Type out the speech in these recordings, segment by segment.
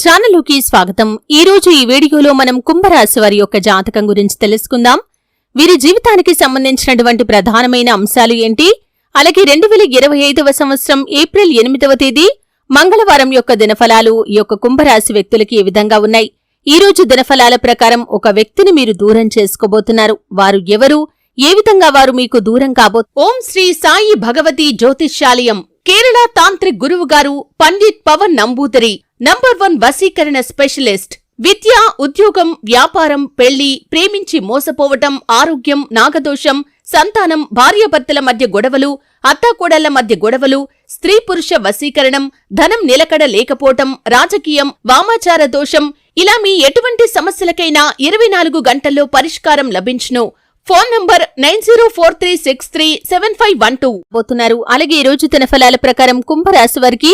ఛానల్లోకి స్వాగతం. ఈ రోజు ఈ వీడియోలో మనం కుంభరాశి వారి యొక్క జాతకం గురించి తెలుసుకుందాం. వీరి జీవితానికి సంబంధించినటువంటి ప్రధానమైన అంశాలు ఏంటి? అలాగే రెండు వేల ఇరవై ఐదవ సంవత్సరం ఏప్రిల్ ఎనిమిదవ తేదీ మంగళవారం యొక్క దినఫలాలు ఈ యొక్క కుంభరాశి వ్యక్తులకి ఏ విధంగా ఉన్నాయి? ఈ రోజు దినఫలాల ప్రకారం ఒక వ్యక్తిని మీరు దూరం చేసుకోబోతున్నారు. వారు ఎవరు? ఏ విధంగా వారు మీకు దూరం కాబో? ఓం శ్రీ సాయి భగవతి జ్యోతిష్యాలయం కేరళ తాంత్రిక్ గురువు గారు పండిత్ పవన్ నంబూదరి నంబర్ వన్ వశీకరణ స్పెషలిస్ట్. విద్య ఉద్యోగం వ్యాపారం పెళ్ళి ప్రేమించి మోసపోవటం ఆరోగ్యం నాగదోషం సంతానం భార్యాభర్తల మధ్య గొడవలు అత్తాకోడళ్ళ మధ్య గొడవలు స్త్రీ పురుష వశీకరణం ధనం నిలకడ లేకపోవటం రాజకీయం వామాచార దోషం ఇలా మీ ఎటువంటి సమస్యలకైనా ఇరవై నాలుగు గంటల్లో పరిష్కారం లభించును. Phone number nine zero four three six three seven five one two. పోతున్నారు. అలాగే ఈ రోజు తన ఫలాల ప్రకారం కుంభరాశి వారికి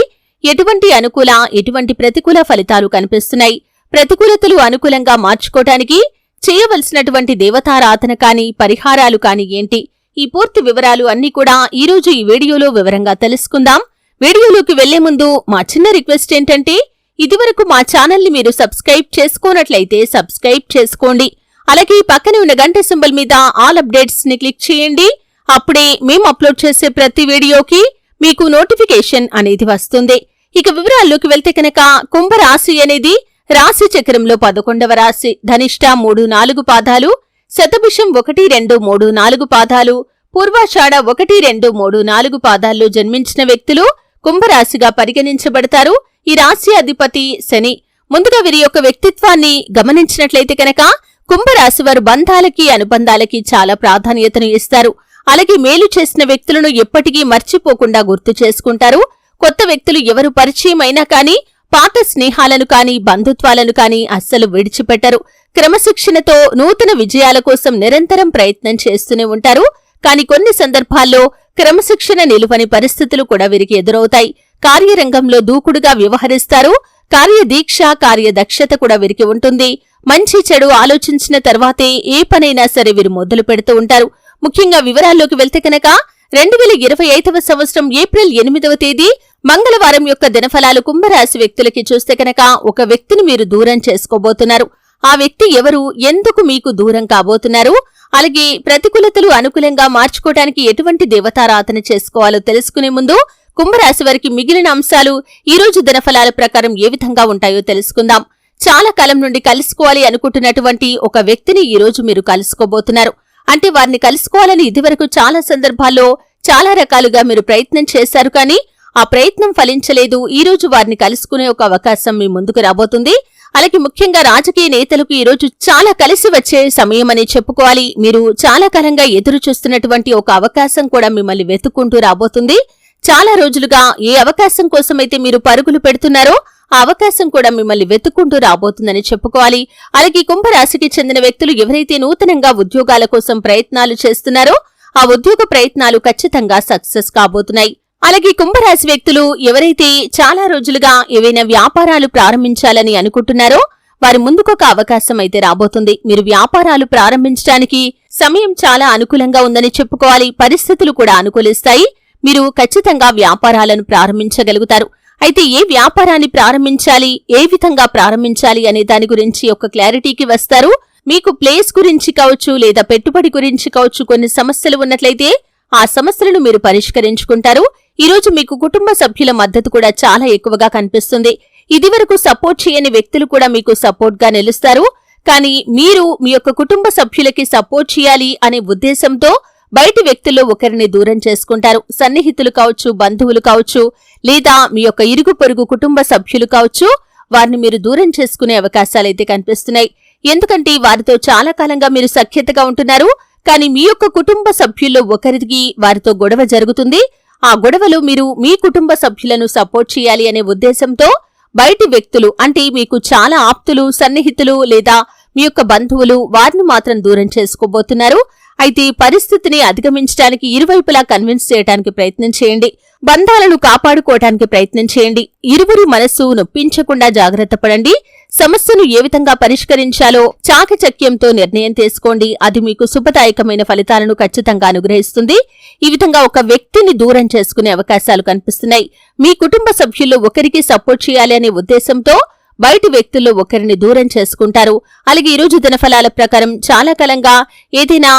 ఎటువంటి అనుకూల ఎటువంటి ప్రతికూల ఫలితాలు కనిపిస్తున్నాయి? ప్రతికూలతలు అనుకూలంగా మార్చుకోటానికి చేయవలసినటువంటి దేవతారాధన కాని పరిహారాలు కాని ఏంటి? ఈ పూర్తి వివరాలు అన్ని కూడా ఈరోజు ఈ వీడియోలో వివరంగా తెలుసుకుందాం. వీడియోలోకి వెళ్ళే ముందు మా చిన్న రిక్వెస్ట్ ఏంటంటే ఇదివరకు మా ఛానల్ని మీరు సబ్స్క్రైబ్ చేసుకోనట్లయితే సబ్స్క్రైబ్ చేసుకోండి. అలాగే పక్కనే ఉన్న గంట సింబల్ మీద ఆల్ అప్డేట్స్ని క్లిక్ చేయండి. అప్పుడే మేము అప్లోడ్ చేసే ప్రతి వీడియోకి మీకు నోటిఫికేషన్ అనేది వస్తుంది. ఇక వివరాల్లోకి వెళ్తే కనుక కుంభరాశి అనేది రాశి చక్రంలో పదకొండవ రాశి. ధనిష్ట మూడు నాలుగు పాదాలు శతభిషం ఒకటి రెండు మూడు నాలుగు పాదాలు పూర్వాషాఢ ఒకటి రెండు మూడు నాలుగు పాదాల్లో జన్మించిన వ్యక్తులు కుంభరాశిగా పరిగణించబడతారు. ఈ రాశి అధిపతి శని. ముందుగా వీరి యొక్క వ్యక్తిత్వాన్ని గమనించినట్లయితే కనుక కుంభరాశి వారు బంధాలకి అనుబంధాలకి చాలా ప్రాధాన్యతను ఇస్తారు. అలాగే మేలు చేసిన వ్యక్తులను ఎప్పటికీ మర్చిపోకుండా గుర్తు చేసుకుంటారు. కొత్త వ్యక్తులు ఎవరు పరిచయమైనా కానీ పాత స్నేహాలను కానీ బంధుత్వాలను కానీ అస్సలు విడిచిపెట్టరు. క్రమశిక్షణతో నూతన విజయాల కోసం నిరంతరం ప్రయత్నం చేస్తూనే ఉంటారు. కాని కొన్ని సందర్భాల్లో క్రమశిక్షణ నిలువని పరిస్థితులు కూడా వీరికి ఎదురవుతాయి. కార్యరంగంలో దూకుడుగా వ్యవహరిస్తారు. కార్యదీక్ష కార్యదక్షత కూడా వీరికి ఉంటుంది. మంచి చెడు ఆలోచించిన తర్వాతే ఏ పనైనా సరే వీరు మొదలు పెడుతూ ఉంటారు. ముఖ్యంగా వివరాల్లోకి వెళ్తే కనుక రెండు వేల ఇరవై ఐదవ సంవత్సరం ఏప్రిల్ ఎనిమిదవ తేదీ మంగళవారం యొక్క దినఫలాలు కుంభరాశి వ్యక్తులకి చూస్తే కనుక ఒక వ్యక్తిని మీరు దూరం చేసుకోబోతున్నారు. ఆ వ్యక్తి ఎవరు? ఎందుకు మీకు దూరం కాబోతున్నారు? అలాగే ప్రతికూలతలు అనుకూలంగా మార్చుకోవడానికి ఎటువంటి దేవతారాధన చేసుకోవాలో తెలుసుకునే ముందు కుంభరాశి వారికి మిగిలిన అంశాలు ఈ రోజు దినఫలాల ప్రకారం ఏ విధంగా ఉంటాయో తెలుసుకుందాం. చాలా కాలం నుండి కలుసుకోవాలి అనుకుంటున్నటువంటి ఒక వ్యక్తిని ఈ రోజు మీరు కలుసుకోబోతున్నారు. అంటే వారిని కలుసుకోవాలని ఇదివరకు చాలా సందర్భాల్లో చాలా రకాలుగా మీరు ప్రయత్నం చేశారు కానీ ఆ ప్రయత్నం ఫలించలేదు. ఈ రోజు వారిని కలుసుకునే ఒక అవకాశం మీ ముందుకు రాబోతుంది. అలాగే ముఖ్యంగా రాజకీయ నేతలకు ఈ రోజు చాలా కలిసి వచ్చే సమయం అని చెప్పుకోవాలి. మీరు చాలా కాలంగా ఎదురు చూస్తున్నటువంటి ఒక అవకాశం కూడా మిమ్మల్ని వెతుక్కుంటూ రాబోతుంది. చాలా రోజులుగా ఏ అవకాశం కోసమైతే మీరు పరుగులు పెడుతున్నారో అవకాశం కూడా మిమ్మల్ని వెతుక్కుంటూ రాబోతుందని చెప్పుకోవాలి. అలాగే కుంభరాశికి చెందిన వ్యక్తులు ఎవరైతే నూతనంగా ఉద్యోగాల కోసం ప్రయత్నాలు చేస్తున్నారో ఆ ఉద్యోగ ప్రయత్నాలు ఖచ్చితంగా సక్సెస్ కాబోతున్నాయి. అలాగే కుంభరాశి వ్యక్తులు ఎవరైతే చాలా రోజులుగా ఏవైనా వ్యాపారాలు ప్రారంభించాలని అనుకుంటున్నారో వారి ముందుకొక అవకాశం అయితే రాబోతుంది. మీరు వ్యాపారాలు ప్రారంభించడానికి సమయం చాలా అనుకూలంగా ఉందని చెప్పుకోవాలి. పరిస్థితులు కూడా అనుకూలిస్తాయి. మీరు ఖచ్చితంగా వ్యాపారాలను ప్రారంభించగలుగుతారు. అయితే ఏ వ్యాపారాన్ని ప్రారంభించాలి ఏ విధంగా ప్రారంభించాలి అనే దాని గురించి ఒక క్లారిటీకి వస్తారు. మీకు ప్లేస్ గురించి కావచ్చు లేదా పెట్టుబడి గురించి కావచ్చు కొన్ని సమస్యలు ఉన్నట్లయితే ఆ సమస్యలను మీరు పరిష్కరించుకుంటారు. ఈరోజు మీకు కుటుంబ సభ్యుల మద్దతు కూడా చాలా ఎక్కువగా కనిపిస్తుంది. ఇదివరకు సపోర్ట్ చేయని వ్యక్తులు కూడా మీకు సపోర్ట్గా నిలుస్తారు. కానీ మీరు మీ యొక్క కుటుంబ సభ్యులకి సపోర్ట్ చేయాలి అనే ఉద్దేశంతో బయటి వ్యక్తుల్లో ఒకరిని దూరం చేసుకుంటారు. సన్నిహితులు కావచ్చు బంధువులు కావచ్చు లేదా మీ యొక్క ఇరుగు పొరుగు కుటుంబ సభ్యులు కావచ్చు వారిని మీరు దూరం చేసుకునే అవకాశాలైతే కనిపిస్తున్నాయి. ఎందుకంటే వారితో చాలా కాలంగా మీరు సఖ్యతగా ఉంటున్నారు. కానీ మీ యొక్క కుటుంబ సభ్యుల్లో ఒకరికి వారితో గొడవ జరుగుతుంది. ఆ గొడవలో మీరు మీ కుటుంబ సభ్యులను సపోర్ట్ చేయాలి అనే ఉద్దేశంతో బయటి వ్యక్తులు అంటే మీకు చాలా ఆప్తులు సన్నిహితులు లేదా మీ యొక్క బంధువులు వారిని మాత్రం దూరం చేసుకోబోతున్నారు. అయితే పరిస్థితిని అధిగమించడానికి ఇరువైపులా కన్విన్స్ చేయడానికి ప్రయత్నం చేయండి. బంధాలను కాపాడుకోవటానికి ప్రయత్నం చేయండి. ఇరువురి మనస్సు నొప్పించకుండా జాగ్రత్త పడండి. సమస్యను ఏ విధంగా పరిష్కరించాలో చాకచక్యంతో నిర్ణయం తీసుకోండి. అది మీకు శుభదాయకమైన ఫలితాలను ఖచ్చితంగా అనుగ్రహిస్తుంది. ఈ విధంగా ఒక వ్యక్తిని దూరం చేసుకునే అవకాశాలు కనిపిస్తున్నాయి. మీ కుటుంబ సభ్యుల్లో ఒకరికి సపోర్ట్ చేయాలి అనే ఉద్దేశంతో బయటి వ్యక్తుల్లో ఒకరిని దూరం చేసుకుంటారు. అలాగే ఈ రోజు దినఫలాల ప్రకారం చాలా కాలంగా ఏదైనా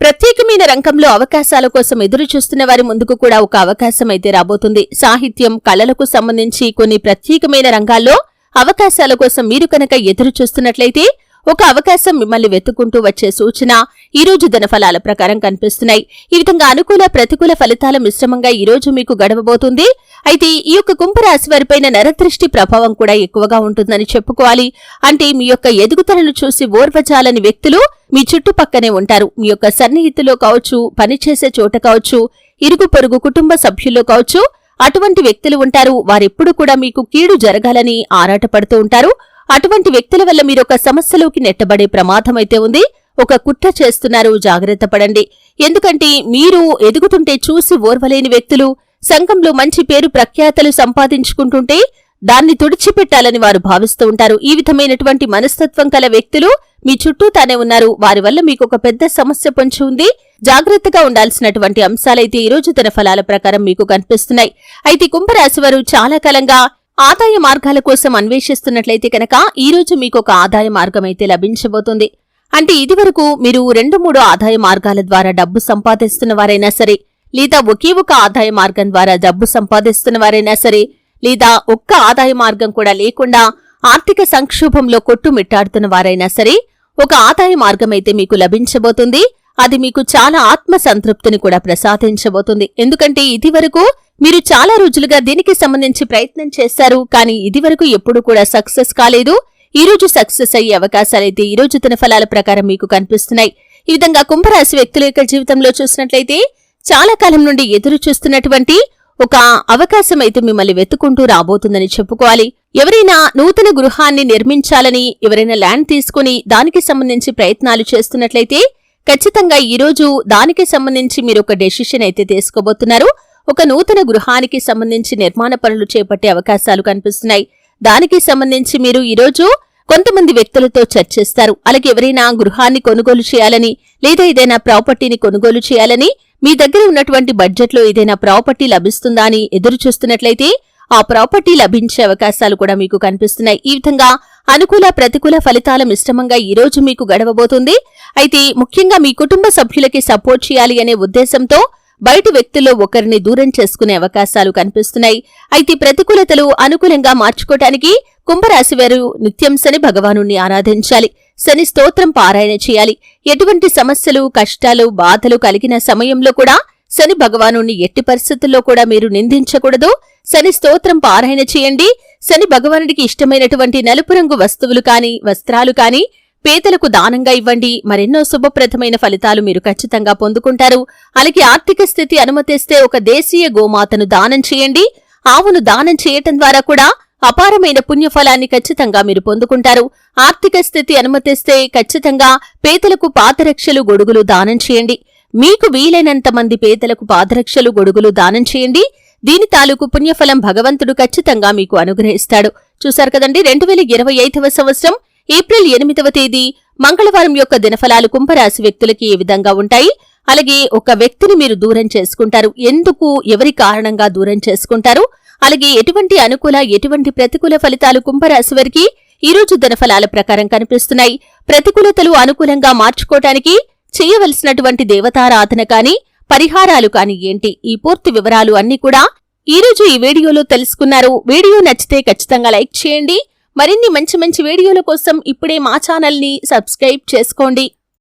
ప్రత్యేకమైన రంగంలో అవకాశాల కోసం ఎదురు చూస్తున్న వారి ముందుకు కూడా ఒక అవకాశం అయితే రాబోతుంది. సాహిత్యం కళలకు సంబంధించి కొన్ని ప్రత్యేకమైన రంగాల్లో అవకాశాల కోసం మీరు కనుక ఎదురు చూస్తున్నట్లయితే ఒక అవకాశం మిమ్మల్ని వెతుకుంటూ వచ్చే సూచన ఈ రోజు దినఫలాల ప్రకారం కనిపిస్తున్నాయి. ఈ విధంగా అనుకూల ప్రతికూల ఫలితాల మిశ్రమంగా ఈ రోజు మీకు గడవబోతుంది. అయితే ఈ యొక్క కుంభరాశి వారిపైన నరదృష్టి ప్రభావం కూడా ఎక్కువగా ఉంటుందని చెప్పుకోవాలి. అంటే మీ యొక్క ఎదుగుదలను చూసి ఓర్వజాలని వ్యక్తులు మీ చుట్టుపక్కనే ఉంటారు. మీ యొక్క సన్నిహితులో కావచ్చు పనిచేసే చోట కావచ్చు ఇరుగు పొరుగు కుటుంబ సభ్యుల్లో కావచ్చు అటువంటి వ్యక్తులు ఉంటారు. వారెప్పుడు కూడా మీకు కీడు జరగాలని ఆరాటపడుతూ ఉంటారు. అటువంటి వ్యక్తుల వల్ల మీరు ఒక సమస్యలోకి నెట్టబడే ప్రమాదమైతే ఉంది. ఒక కుట్ర చేస్తున్నారు. జాగ్రత్త పడండి. ఎందుకంటే మీరు ఎదుగుతుంటే చూసి ఓర్వలేని వ్యక్తులు సంఘంలో మంచి పేరు ప్రఖ్యాతలు సంపాదించుకుంటుంటే దాన్ని తుడిచిపెట్టాలని వారు భావిస్తూ ఉంటారు. ఈ విధమైనటువంటి మనస్తత్వం కల వ్యక్తులు మీ చుట్టూ తానే ఉన్నారు. వారి వల్ల మీకు ఒక పెద్ద సమస్య పొంచి ఉంది. జాగ్రత్తగా ఉండాల్సినటువంటి అంశాలైతే ఈ రోజు తన ఫలాల ప్రకారం మీకు కనిపిస్తున్నాయి. అయితే కుంభరాశి వారు చాలా కాలంగా ఆదాయ మార్గాల కోసం అన్వేషిస్తున్నట్లయితే కనుక ఈరోజు మీకు ఒక ఆదాయ మార్గం అయితే లభించబోతుంది. అంటే ఇదివరకు మీరు రెండు మూడు ఆదాయ మార్గాల ద్వారా డబ్బు సంపాదిస్తున్న వారైనా సరే లేదా ఒకే ఒక ఆదాయ మార్గం ద్వారా డబ్బు సంపాదిస్తున్న వారైనా సరే లేదా ఒక్క ఆదాయ మార్గం కూడా లేకుండా ఆర్థిక సంక్షోభంలో కొట్టుమిట్టాడుతున్న వారైనా సరే ఒక ఆదాయ మార్గం అయితే మీకు లభించబోతుంది. అది మీకు చాలా ఆత్మ సంతృప్తిని కూడా ప్రసాదించబోతుంది. ఎందుకంటే ఇదివరకు మీరు చాలా రోజులుగా దీనికి సంబంధించి ప్రయత్నం చేశారు కానీ ఇదివరకు ఎప్పుడు కూడా సక్సెస్ కాలేదు. ఈ రోజు సక్సెస్ అయ్యే అవకాశాలైతే ఈ రోజు తన ఫలాల ప్రకారం మీకు కనిపిస్తున్నాయి. ఈ విధంగా కుంభరాశి వ్యక్తుల యొక్క జీవితంలో చూసినట్లయితే చాలా కాలం నుండి ఎదురు చూస్తున్నటువంటి ఒక అవకాశం అయితే మిమ్మల్ని వెతుకుంటూ రాబోతుందని చెప్పుకోవాలి. ఎవరైనా నూతన గృహాన్ని నిర్మించాలని ఎవరైనా ల్యాండ్ తీసుకుని దానికి సంబంధించి ప్రయత్నాలు చేస్తున్నట్లయితే ఖచ్చితంగా ఈ రోజు దానికి సంబంధించి మీరు ఒక డెసిషన్ అయితే తీసుకోబోతున్నారు. ఒక నూతన గృహానికి సంబంధించి నిర్మాణ పనులు చేపట్టే అవకాశాలు కనిపిస్తున్నాయి. దానికి సంబంధించి మీరు ఈరోజు కొంతమంది వ్యక్తులతో చర్చిస్తారు. అలాగే ఎవరైనా గృహాన్ని కొనుగోలు చేయాలని లేదా ఏదైనా ప్రాపర్టీని కొనుగోలు చేయాలని మీ దగ్గర ఉన్నటువంటి బడ్జెట్లో ఏదైనా ప్రాపర్టీ లభిస్తుందా అని ఎదురు చూస్తున్నట్లయితే ఆ ప్రాపర్టీ లభించే అవకాశాలు కూడా మీకు కనిపిస్తున్నాయి. ఈ విధంగా అనుకూల ప్రతికూల ఫలితాల మిశ్రమంగా ఈ రోజు మీకు గడవబోతుంది. అయితే ముఖ్యంగా మీ కుటుంబ సభ్యులకి సపోర్ట్ చేయాలి అనే ఉద్దేశంతో బయటి వ్యక్తుల్లో ఒకరిని దూరం చేసుకునే అవకాశాలు కనిపిస్తున్నాయి. అయితే ప్రతికూలతలు అనుకూలంగా మార్చుకోవటానికి కుంభరాశి వారు నిత్యం శని భగవాను ఆరాధించాలి. శని స్తోత్రం పారాయణ చేయాలి. ఎటువంటి సమస్యలు కష్టాలు బాధలు కలిగిన సమయంలో కూడా శని భగవాను ఎట్టి పరిస్థితుల్లో కూడా మీరు నిందించకూడదు. శని స్తోత్రం పారాయణ చేయండి. శని భగవానుడికి ఇష్టమైనటువంటి నలుపు రంగు వస్తువులు కాని వస్త్రాలు కాని పేదలకు దానంగా ఇవ్వండి. మరెన్నో శుభప్రదమైన ఫలితాలు మీరు ఖచ్చితంగా పొందుకుంటారు. అలాగే ఆర్థిక స్థితి అనుమతిస్తే ఒక దేశీయ గోమాతను దానం చేయండి. ఆవును దానం చేయటం ద్వారా కూడా అపారమైన పుణ్యఫలాన్ని ఖచ్చితంగా మీరు పొందుకుంటారు. ఆర్థిక స్థితి అనుమతిస్తే ఖచ్చితంగా పేదలకు పాతరక్షలు గొడుగులు దానం చేయండి. మీకు వీలైనంత మంది పేదలకు పాదరక్షలు గొడుగులు దానం చేయండి. దీని తాలూకు పుణ్యఫలం భగవంతుడు ఖచ్చితంగా మీకు అనుగ్రహిస్తాడు. చూశారు కదండి రెండు వేల ఇరవై ఐదవ సంవత్సరం ఏప్రిల్ ఎనిమిదవ తేదీ మంగళవారం యొక్క దినఫలాలు కుంభరాశి వ్యక్తులకి ఏ విధంగా ఉంటాయి? అలాగే ఒక వ్యక్తిని మీరు దూరం చేసుకుంటారు. ఎందుకు ఎవరి కారణంగా దూరం చేసుకుంటారు? అలాగే ఎటువంటి అనుకూల ఎటువంటి ప్రతికూల ఫలితాలు కుంభరాశి వారికి ఈ రోజు దినఫలాల ప్రకారం కనిపిస్తున్నాయి. ప్రతికూలతలు అనుకూలంగా మార్చుకోవటానికి చేయవలసినటువంటి దేవతారాధన కాని పరిహారాలు కాని ఏంటి? ఈ పూర్తి వివరాలు అన్ని కూడా ఈ రోజు ఈ వీడియోలో తెలుసుకున్నారు. వీడియో నచ్చితే ఖచ్చితంగా లైక్ చేయండి. మరిన్ని మంచి మంచి వీడియోల కోసం ఇప్పుడే మా ఛానల్ని సబ్స్క్రైబ్ చేసుకోండి.